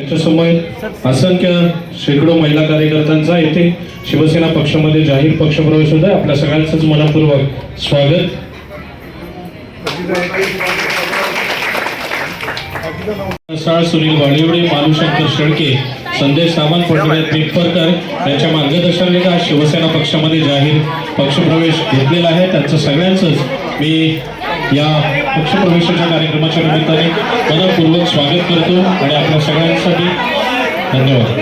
त्याच्यासमोर असंख्य शेकडो महिला कार्यकर्त्यांचा येथे शिवसेना पक्षामध्ये जाहीर पक्षप्रवेश होत आहे. आपल्या सगळ्यांचंच मनपूर्वक स्वागत. साळ सुनील वाडिवडे मालूशंकर शेळके संदेश सावंत पंडित पिंपरकर यांच्या मार्गदर्शनाने आज शिवसेना पक्षामध्ये जाहीर पक्षप्रवेश घेतलेला आहे. त्यांचं सगळ्यांचंच मी या पक्षप्रवेशाच्या कार्यक्रमाच्या निमित्ताने मनपूर्वक स्वागत करतो आणि आपल्या सगळ्यांसाठी धन्यवाद.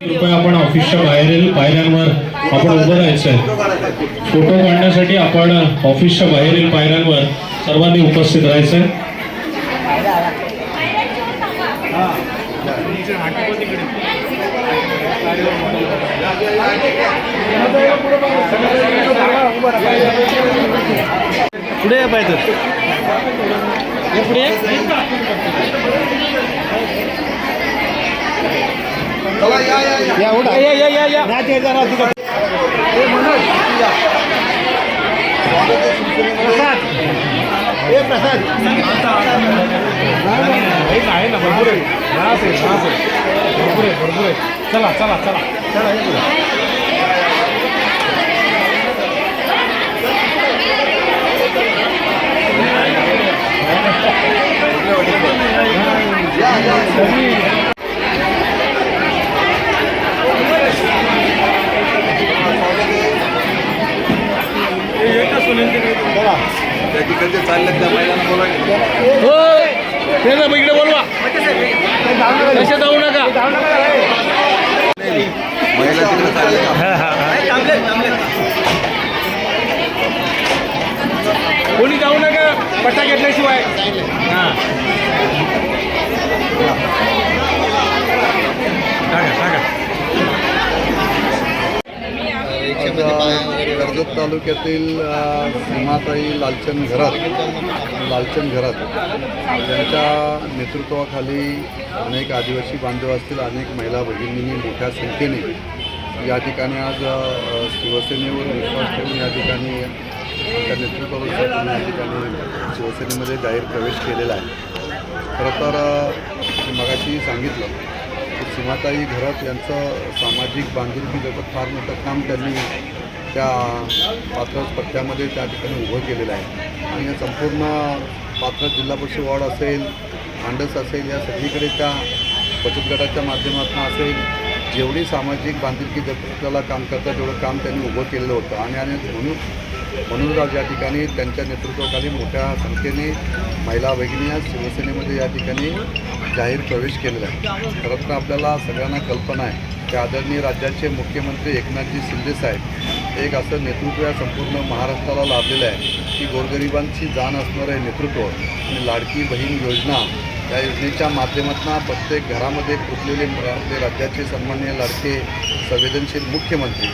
कृपया आपण ऑफिसच्या बाहेरील पायऱ्यांवर आपण उभं राहायचं आहे फोटो काढण्यासाठी आपण ऑफिसच्या बाहेरील पायऱ्यांवर सर्वांनी उपस्थित राहायचं आहे पुढे या पाहिजे पुढे? या उठा. या या या ना तिकडे प्रसाद. ए प्रसाद आहे ना आहे नाच आहे नाच आहे भरपूर आहे भरपूर आहे. चला चला चला. चला या पुढे. चला. त्या तिकडचे चालले त्या महिलांना बोला ते ना इकडे बोलवा पट्टा घेतल्याशिवाय. हां. कर्जत तालुक्यातील सीमाताई लालचंद घरात लालचंद घरात यांच्या नेतृत्वाखाली अनेक आदिवासी बांधव असतील अनेक महिला भगिनींनी मोठ्या संख्येने या ठिकाणी आज शिवसेनेवर विश्वास ठेवून या ठिकाणी त्या नेतृत्वावर या ठिकाणी शिवसेनेमध्ये जाहीर प्रवेश केलेला आहे. खरं तर मी मगाशी सांगितलं की सीमाताई घरात यांचं सामाजिक बांधिलकी जगत फार मोठं काम त्यांनी त्या पात्रपट्ट्यामध्ये त्या ठिकाणी उभं केलेलं आहे. आणि या संपूर्ण पात्र जिल्हा परिषद वॉर्ड असेल भांडस असेल या सगळीकडे त्या बचत गटाच्या माध्यमातून असेल जेवढी सामाजिक बांधिलकी जगताला काम करतात तेवढं काम त्यांनी उभं केलेलं होतं. आणि आणि म्हणून म्हणून आज या ठिकाणी त्यांच्या नेतृत्वाखाली मोठ्या संख्येने महिला भगिनी आज शिवसेनेमध्ये या ठिकाणी जाहीर प्रवेश केलेला आहे. खरं तर आपल्याला सगळ्यांना कल्पना आहे की आदरणीय राज्याचे मुख्यमंत्री एकनाथजी शिंदे साहेब एक असं नेतृत्व या संपूर्ण महाराष्ट्राला लाभलेलं आहे की गोरगरिबांची जाण असणारं हे नेतृत्व आणि लाडकी बहीण योजना या योजनेच्या माध्यमातून प्रत्येक घरामध्ये पुजलेले राज्याचे सन्माननीय लाडके संवेदनशील मुख्यमंत्री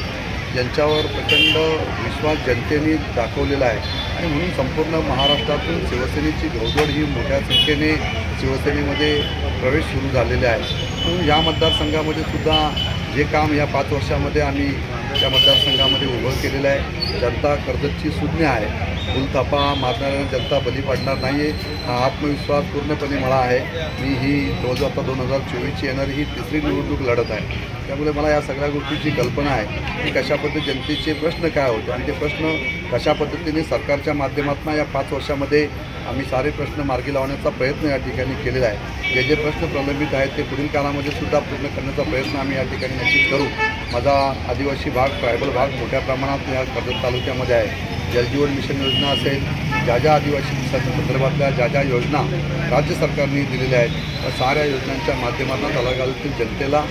यांच्यावर प्रचंड विश्वास जनतेने दाखवलेला आहे. आणि म्हणून संपूर्ण महाराष्ट्रातून शिवसेनेची घोडदौड ही मोठ्या संख्येने शिवसेनेमध्ये प्रवेश सुरू झालेले आहे. म्हणून या मतदारसंघामध्ये सुद्धा जे काम या पाच वर्षामध्ये आम्ही त्या मतदारसंघामध्ये उभं केलेलं आहे. जनता कर्जतची सुज्ञ आहे. फुलथापा मारणाऱ्या जनता बली पाडणार नाही आहे हा आत्मविश्वास पूर्णपणे मला आहे. मी ही जवळजवळ आता दोन हजार चोवीसची येणारी ही तिसरी निवडणूक लढत आहे. त्यामुळे मला या सगळ्या गोष्टीची कल्पना आहे की कशा पद्धती जनतेचे प्रश्न काय होते आणि ते प्रश्न कशा पद्धतीने सरकारच्या माध्यमातून या पाच वर्षामध्ये आम्ही सारे प्रश्न मार्गी लावण्याचा प्रयत्न या ठिकाणी केलेला आहे. जे जे प्रश्न प्रलंबित आहेत ते पुढील काळामध्ये सुद्धा पूर्ण करण्याचा प्रयत्न आम्ही या ठिकाणी नक्कीच करू. माझा आदिवासी भाग ट्रायबल भाग मोठ्या प्रमाणात या कर्जत तालुक्यामध्ये आहे. जलजीवन मिशन योजना असेल ज्या ज्या आदिवासी संदर्भातल्या ज्या ज्या योजना राज्य सरकारने दिलेल्या आहेत त्या साऱ्या योजनांच्या माध्यमातून तलागातील जनतेला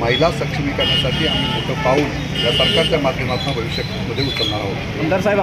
महिला सक्षमीकरणासाठी आम्ही मोठं पाऊल या सरकारच्या माध्यमातून भविष्यामध्ये उचलणार आहोत. आमदार साहेब